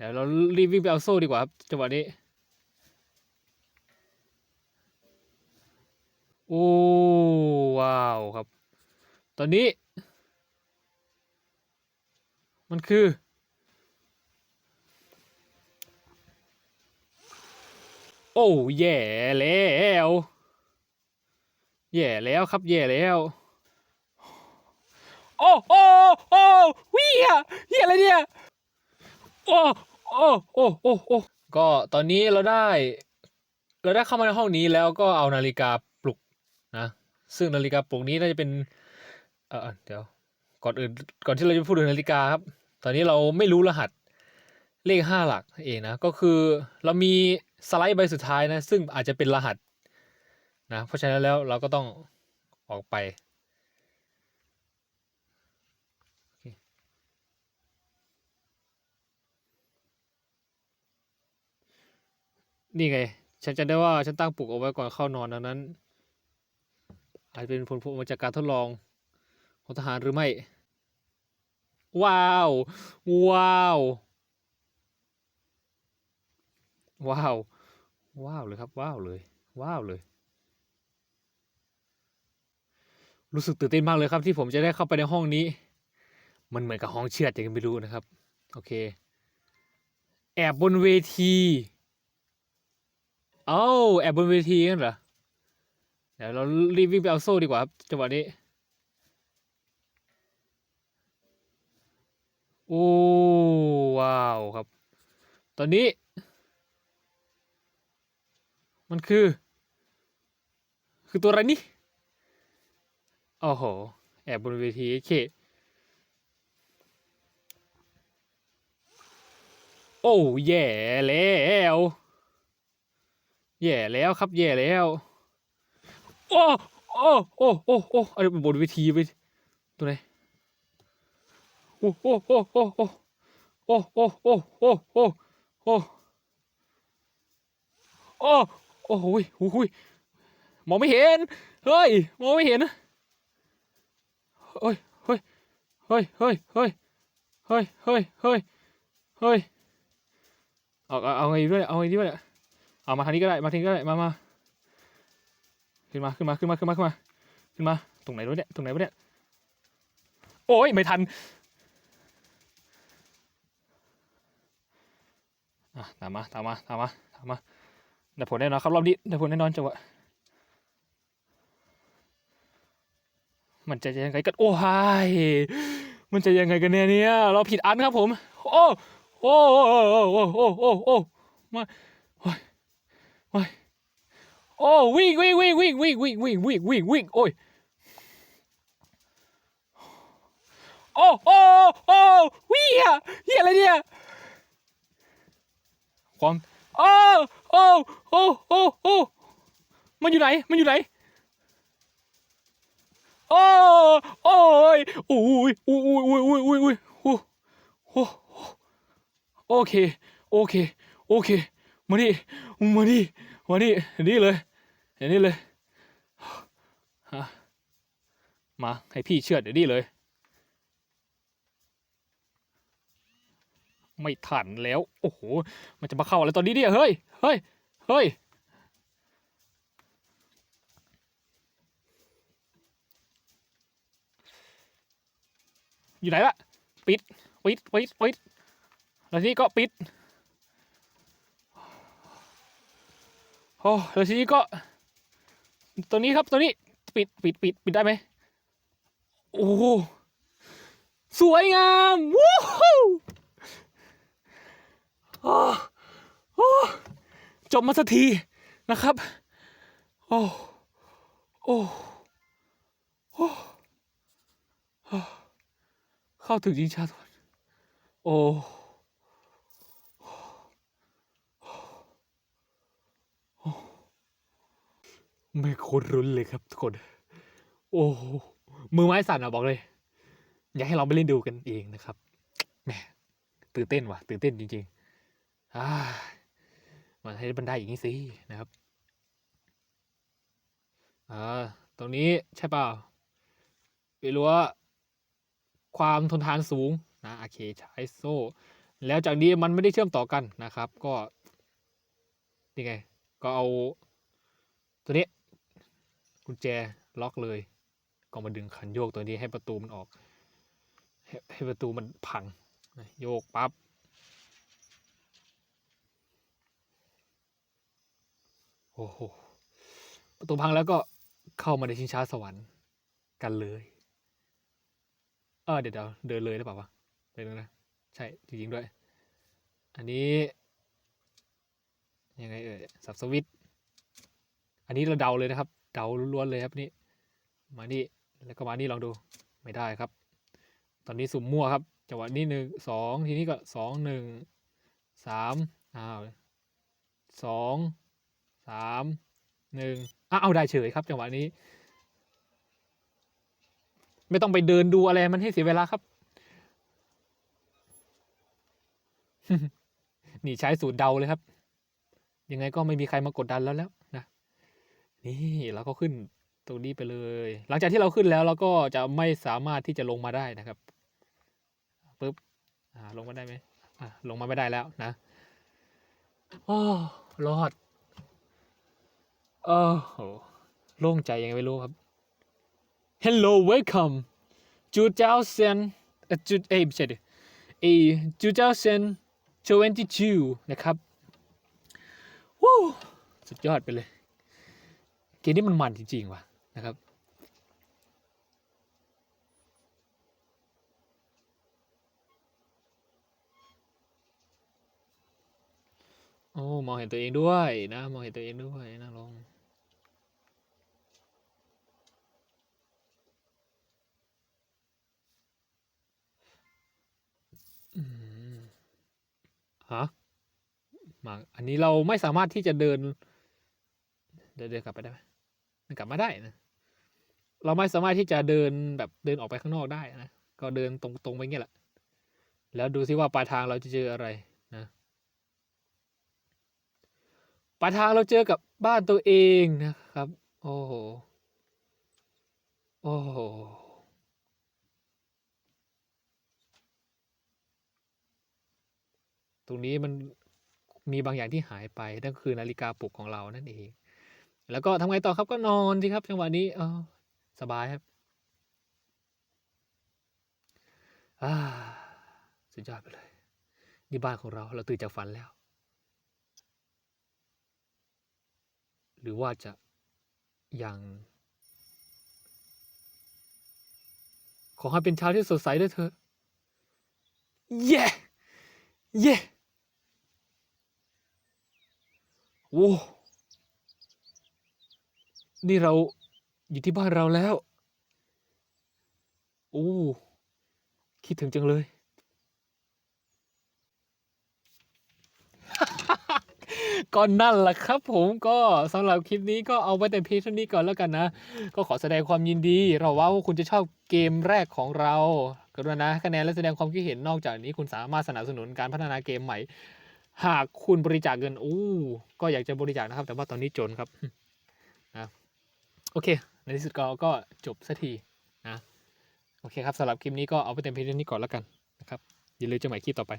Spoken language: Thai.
เดี๋ยวเรารีบวิ่งไปเอาโซ่ดีกว่าครับจังหวะนี้ โอ้ว้าวครับ ตอนนี้ มันคือ โอ้แย่แล้วแย่แล้วครับแย่แล้วโอ้โอ้โอ้วิเฮียเฮียอะไรเนี่ย โอ้ โอ้โอ้โอ้โอ้ก็ตอนนี้เราได้ เราได้เข้ามาในห้องนี้แล้วก็เอานาฬิกาปลุกนะ ซึ่งนาฬิกาปลุกนี้น่าจะเป็นเออเดี๋ยวก่อนอื่นก่อนที่เราจะพูดถึงนาฬิกาครับ ตอนนี้เราไม่รู้รหัสเลขห้าหลักเองนะ ก็คือเรามีสไลด์ใบสุดท้ายนะ ซึ่งอาจจะเป็นรหัสนะ เพราะฉะนั้นแล้วเราก็ต้องออกไป นี่ไง ฉันจะได้ว่าฉันตั้งปลุกเอาไว้ก่อนเข้านอนดังนั้น อาจเป็นผลพวงมาจากการทดลองของทหารหรือไม่ ว้าว ว้าว ว้าว ว้าวเลยครับ ว้าวเลย ว้าวเลย รู้สึกตื่นเต้นมากเลยครับ ที่ผมจะได้เข้าไปในห้องนี้ มันเหมือนกับห้องเชือดยังไงไม่รู้นะครับ โอเค แอบบนเวที เอ้าแอบบนเวทีกันเหรอ เดี๋ยวเรารีบวิ่งไปเอาโซ่ดีกว่าครับจังหวะนี้ โอ้ว้าวครับ ตอนนี้ มันคือ คือตัวอะไรนี่โอ้โห แอบบนเวทีโอเคโอ้แย่แล้ว แย่แล้วครับ แย่แล้ว โอ้โอ้โอ้โอ้โอ้อะไรบนเวทีไปตัวไหนโอ้โอ้โอ้โอ้โอ้โอ้โอ้โอ้โอ้โอ้โอ้โอ้โอ้โหยโอ้โหยมองไม่เห็น เฮ้ย มองไม่เห็นนะเฮ้ยเฮ้ยเฮ้ยเฮ้ยเฮ้ยเฮ้ยเฮ้ยเฮ้ยเฮ้ยเอาเอาเอาไงด้วย เอาไงดีวะเนี่ย เอามาทางนี้ก็ได้ มาทางนี้ก็ได้ มามาขึ้นมา ขึ้นมา ขึ้นมา ขึ้นมา ขึ้นมา ขึ้นมา ตรงไหนวะเนี่ย ตรงไหนวะเนี่ย โอ้ยไม่ทัน อะ ตามมา ตามมา ตามมา ตามมาได้ผลแน่นอนครับรอบนี้ได้ผลแน่นอนจังหวะ มันจะยังไงกัน โอ้ยมันจะยังไงกันเนี่ย เราผิดอันครับผม โอ้ โอ้ โอ้ โอ้ โอ้ โอ้ โอ้ โอ้ มา โอ้วิ่งวิ่งวิ่งวิ่งวิ่งวิ่งวิ่งวิ่งวิ่งวิ่งโอ้ยโอ้โอ้โอ้วิ่งอะเฮียอะไรเนี่ยความโอ้โอ้โอ้โอ้โอ้มันอยู่ไหนมันอยู่ไหนโอ้โอ้ยโอ้ยโอ้ยโอ้ยโอ้ยโอ้ยโอ้ยโอ้ยโอ้โอ้โอเคโอเคโอเค มาดิมาดิมาดินี่เลยเดี๋ยนี้เลยมาให้พี่เชื่อดเดี๋ยวนี้เลย ไม่ทันแล้ว โอ้โห มันจะมาเข้าอะไรตอนนี้เนี่ยเฮ้ยเฮ้ยเฮ้ยอยู่ไหนล่ะ ปิด ปิด ปิด ปิด แล้วทีนี้ก็ปิด โอ้แล้วทีนี้ก็ ตัวนี้ครับตัวนี้ปิดปิดปิดปิดได้ไหมโอ้สวยงามวู้ฮู้อ้าวโอ้จบมาสักทีนะครับ โอ้โอ้โอ้เข้าถึงยิงชาตวนโอ้ ไม่โคตรรุนเลยครับทุกคน โอ้มือไม้สั่นอะบอกเลย อยากให้เราไปเล่นดูกันเองนะครับแหมตื่นเต้นว่ะ ตื่นเต้นจริงๆอ่ามันให้บันไดอย่างนี้สินะครับอ่าตรงนี้ใช่เปล่าไปรู้ว่าความทนทานสูงนะโอเคใช้โซ่ แล้วจากนี้มันไม่ได้เชื่อมต่อกันนะครับ ก็นี่ไง ก็เอาตัวนี้ กุญแจล็อกเลยก็มาดึงคันโยกตัวนี้ให้ประตูมันออก ให้ให้ประตูมันพังโยกปั๊บโอ้โหประตูพังแล้วก็เข้ามาในชิงช้าสวรรค์กันเลยเออเดี๋ยวเดินเลยหรือเปล่าวะเดินนะใช่จริงๆด้วย อันนี้ยังไงเอ่ยสับสวิตอันนี้เราเดาเลยนะครับ เดาล้วนเลยครับนี่ มานี่แล้วก็มานี่ลองดูไม่ได้ครับ ตอนนี้สุ่มมั่วครับจังหวะนี้หนึ่งสองทีนี้ก็สองหนึ่งสามอ้าวสองสามหนึ่งอ้าวเอาได้เฉยครับ จังหวะนี้ ไม่ต้องไปเดินดูอะไรมันให้เสียเวลาครับ นี่ใช้สูตรเดาเลยครับ ยังไงก็ไม่มีใครมากดดันแล้วแล้ว นี่เราก็ขึ้นตรงนี้ไปเลย หลังจากที่เราขึ้นแล้วเราก็จะไม่สามารถที่จะลงมาได้นะครับปึ๊บอ่าลงมาได้ไหมอ่าลงมาไม่ได้แล้วนะโอ้รอดโอ้โหโล่งใจยังไงไม่รู้ครับ Hello welcome จูเจ้าเซนเอ่อจูเอ้ยไม่ใช่ดิเอจูเจ้าเซน22 นะครับวู้สุดยอดไปเลย เกมนี้มันมันจริงๆว่ะนะครับโอ้มองเห็นตัวเองด้วยนะมองเห็นตัวเองด้วยนะลงอืมฮะมาอันนี้เราไม่สามารถที่จะเดิน เดินเดินกลับไปได้ไหม มันกลับมาได้นะ เราไม่สามารถที่จะเดินแบบเดินออกไปข้างนอกได้นะ ก็เดินตรงๆไปเงี้ยแหละ แล้วดูซิว่าปลายทางเราจะเจออะไรนะปลายทางเราเจอกับบ้านตัวเองนะครับ โอ้โห โอ้โหตรงนี้มันมีบางอย่างที่หายไปนั่นคือนาฬิกาปลุกของเรานั่นเอง แล้วก็ทำไงต่อครับก็นอนสิครับจังหวะนี้ออสบายครับอ่าสุดยอดไปเลย นี่บ้านของเราเราตื่นจากฝันแล้ว หรือว่าจะยังขอให้เป็นเช้าที่สดใสด้วยเถอะเย้เย้โว้ นี่เราอยู่ที่บ้านเราแล้วโอ้คิดถึงจังเลย ก็นั่นแหละครับผมก็สำหรับคลิปนี้ก็เอาไว้แต่เพียงเท่านี้ก่อนแล้วกันนะ ก็ขอแสดงความยินดี เราว่าคุณจะชอบเกมแรกของเรากรุณาคะแนนและแสดงความคิดเห็นนอกจากนี้คุณสามารถสนับสนุนการพัฒนาเกมใหม่ หากคุณบริจาคเงินอู้ก็อยากจะบริจาคนะครับ แต่ว่าตอนนี้จนครับ โอเค ในที่สุดก็ก็จบสักทีนะ โอเคครับสำหรับคลิปนี้ก็เอาไปเต็มเพียงเท่านี้ก่อนแล้วกันนะครับอย่าลืมเจะใหม่คลิปต่อไป